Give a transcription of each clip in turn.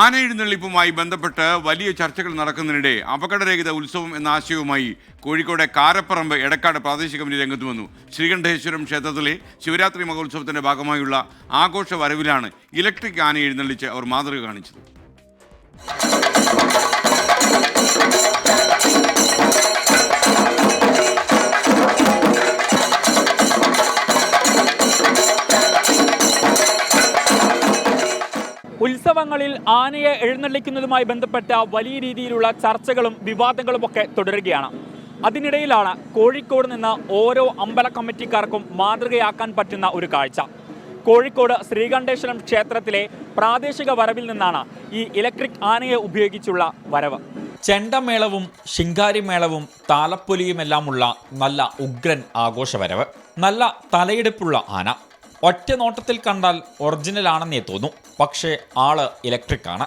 ആന എഴുന്നള്ളിപ്പുമായി ബന്ധപ്പെട്ട് വലിയ ചർച്ചകൾ നടക്കുന്നതിനിടെ അപകടരഹിത ഉത്സവം എന്ന ആശയവുമായി കോഴിക്കോട് കാരപ്പറമ്പ് എടക്കാട് പ്രാദേശിക കമ്മിറ്റി രംഗത്ത് വന്നു. ശ്രീകണ്ഠേശ്വരം ക്ഷേത്രത്തിലെ ശിവരാത്രി മഹോത്സവത്തിന്റെ ഭാഗമായുള്ള ആഘോഷ വരവിലാണ് ഇലക്ട്രിക് ആന എഴുന്നള്ളിച്ച് അവർ മാതൃക കാണിച്ചത്. ഉത്സവങ്ങളിൽ ആനയെ എഴുന്നള്ളിക്കുന്നതുമായി ബന്ധപ്പെട്ട വലിയ രീതിയിലുള്ള ചർച്ചകളും വിവാദങ്ങളും ഒക്കെ തുടരുകയാണ്. അതിനിടയിലാണ് കോഴിക്കോട് നിന്ന് ഓരോ അമ്പല കമ്മിറ്റിക്കാർക്കും മാതൃകയാക്കാൻ പറ്റുന്ന ഒരു കാഴ്ച. കോഴിക്കോട് ശ്രീകണ്ഠേശ്വരം ക്ഷേത്രത്തിലെ പ്രാദേശിക വരവിൽ നിന്നാണ് ഈ ഇലക്ട്രിക് ആനയെ ഉപയോഗിച്ചുള്ള വരവ്. ചെണ്ടമേളവും ശിങ്കാരിമേളവും താലപ്പൊലിയുമെല്ലാമുള്ള നല്ല ഉഗ്രൻ ആഘോഷവരവ്. നല്ല തലയെടുപ്പുള്ള ആന. ഒറ്റ നോട്ടത്തിൽ കണ്ടാൽ ഒറിജിനൽ ആണെന്നേ തോന്നും. പക്ഷേ ആൾ ഇലക്ട്രിക് ആണ്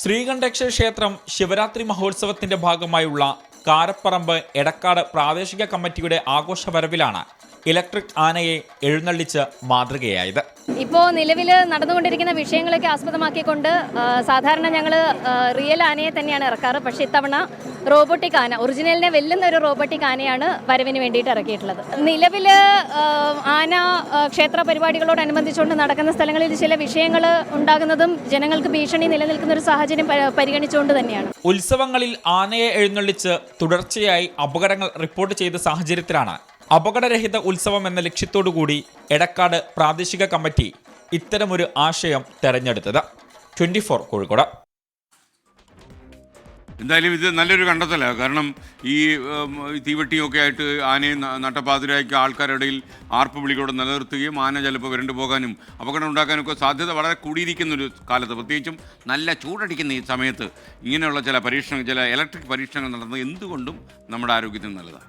ശ്രീകണ്ഠേശ്വര ക്ഷേത്രം ശിവരാത്രി മഹോത്സവത്തിന്റെ ഭാഗമായുള്ള കാരപ്പറമ്പ് എടക്കാട് പ്രാദേശിക കമ്മിറ്റിയുടെ ആഘോഷ വരവിലാണ് ഇലക്ട്രിക് ആനയെ എഴുന്നള്ളിച്ച് മാതൃകയായത്. ഇപ്പോൾ നിലവിൽ നടന്നുകൊണ്ടിരിക്കുന്ന വിഷയങ്ങളൊക്കെ ആസ്പദമാക്കിക്കൊണ്ട് സാധാരണ ഞങ്ങൾ റിയൽ ആനയെ തന്നെയാണ് ഇറക്കാറ്. പക്ഷേ ഇത്തവണ റോബോട്ടിക് ആന. ഒറിജിനലിനെ വെല്ലുന്ന ഒരു റോബോട്ടിക് ആനയാണ് വരവിന് വേണ്ടിയിട്ട് ഇറക്കിയിട്ടുള്ളത്. നിലവിൽ ആന ക്ഷേത്ര പരിപാടികളോടനുബന്ധിച്ചുകൊണ്ട് നടക്കുന്ന സ്ഥലങ്ങളിൽ ചില വിഷയങ്ങൾ ഉണ്ടാകുന്നതും ജനങ്ങൾക്ക് ഭീഷണി നിലനിൽക്കുന്ന ഒരു സാഹചര്യം പരിഗണിച്ചുകൊണ്ട് തന്നെയാണ്. ഉത്സവങ്ങളിൽ ആനയെ എഴുന്നള്ളിച്ച് തുടർച്ചയായി അപകടങ്ങൾ റിപ്പോർട്ട് ചെയ്ത സാഹചര്യത്തിലാണ് അപകടരഹിത ഉത്സവം എന്ന ലക്ഷ്യത്തോടുകൂടി എടക്കാട് പ്രാദേശിക കമ്മിറ്റി ഇത്തരമൊരു ആശയം തെരഞ്ഞെടുത്തത്. Twenty four Kozhikode. എന്തായാലും ഇത് നല്ലൊരു കണ്ടെത്തലാണ് കാരണം ഈ തീവെട്ടിയൊക്കെ ആയിട്ട് ആനയെ നട്ടപ്പാതിരാക്കി ആൾക്കാരുടെ ഇടയിൽ ആർപ്പ് വിളിക്കൂടെ നിലനിർത്തുകയും ആന ചിലപ്പോൾ വരണ്ടു പോകാനും അപകടം ഉണ്ടാക്കാനൊക്കെ സാധ്യത വളരെ കൂടിയിരിക്കുന്ന ഒരു കാലത്ത്. പ്രത്യേകിച്ചും നല്ല ചൂടടിക്കുന്ന ഈ സമയത്ത് ഇങ്ങനെയുള്ള ചില പരീക്ഷണങ്ങൾ ചില ഇലക്ട്രിക് പരീക്ഷണങ്ങൾ നടന്നത് എന്തുകൊണ്ടും നമ്മുടെ ആരോഗ്യത്തിന് നല്ലതാണ്.